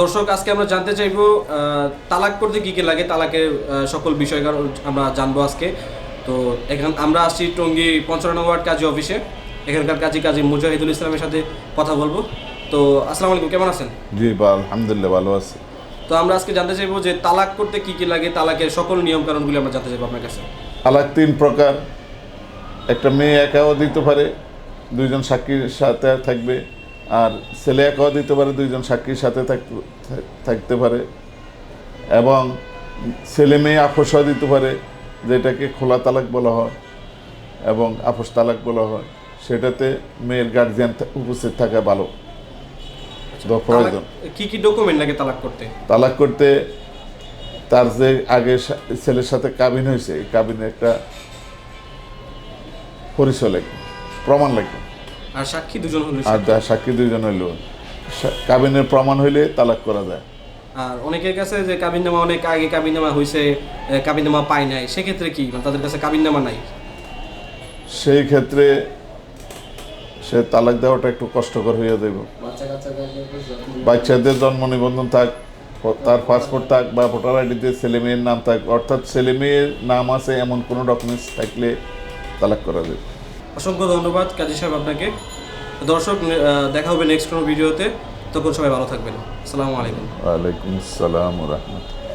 দর্শক আজকে আমরা জানতে চাইব তালাক করতে কি কি লাগে তালাকের সকল বিষয় আমরা জানব আজকে। তো এখান আমরা আসছি টঙ্গী পঞ্চান্ন ওয়ার্ড কাজী অফিসে। এখানকার কাজী কাজী মুজাহিদুল ইসলামের সাথে কথা বলব। তো আসসালামু আলাইকুম কেমন আছেন? জি আলহামদুলিল্লাহ ভালো আছি। তো আমরা আজকে জানতে চাইব যে তালাক করতে কি কি লাগে তালাকের সকল নিয়ম কানুনগুলি আমরা জানতে চাইব আপনার কাছে। তালাক তিন প্রকার। একটা মেয়ে একাও দিতে পারে দুইজন সাক্ষীর সাথে থাকবে। আর ছেলে একাও দিতে পারে দুইজন সাক্ষীর সাথে থাক- থাক- থাকতে পারে। এবং ছেলে মেয়ে আপোষও দিতে পারে যেটাকে খোলা তালাক বলা হয় এবং আপোষ তালাক বলা হয়। সেটাতে মেয়ের গার্জিয়ান উপস্থিত থাকা ভালো। প্রয়োজন কি কি ডকুমেন্ট লাগে তালাক করতে? তালাক করতে তার যে আগে ছেলের সাথে কাবিন হয়েছে এই কাবিনে একটা পরিচয় লাগবে প্রমাণ লাগবে আর সাক্ষী দুজন হলো আর যা সাক্ষী দুইজন হইল। সা- কাবিনের প্রমাণ হইলে তালাক করা যায়। আর অনেকের কাছে যে কাবিননামা অনেক আগে কাবিননামা হয়েছে কাবিননামা পায় নাই সেক্ষেত্রে কি? মানে তাদের কাছে কাবিননামা নাই? সেই ক্ষেত্রে সে তালাক দেওয়াটা একটু কষ্টকর হইয়া দেব বাচ্চাদের জন্ম নিবন্ধন থাক তার পাসপোর্ট থাক বা ভোটার আইডিতে ছেলে মেয়ের নাম থাক অর্থাৎ ছেলে মেয়ের নাম আছে এমন কোনো ডকুমেন্টস থাকলে তালাক করা যাবে। অসংখ্য ধন্যবাদ কাজী সাহেব আপনাকে। দর্শক দেখা হবে নেক্সট কোনো ভিডিওতে। তখন সবাই ভালো থাকবেন। আসসালামু আলাইকুম। ওয়ালাইকুম আসসালাম রহমতুল্লাহ।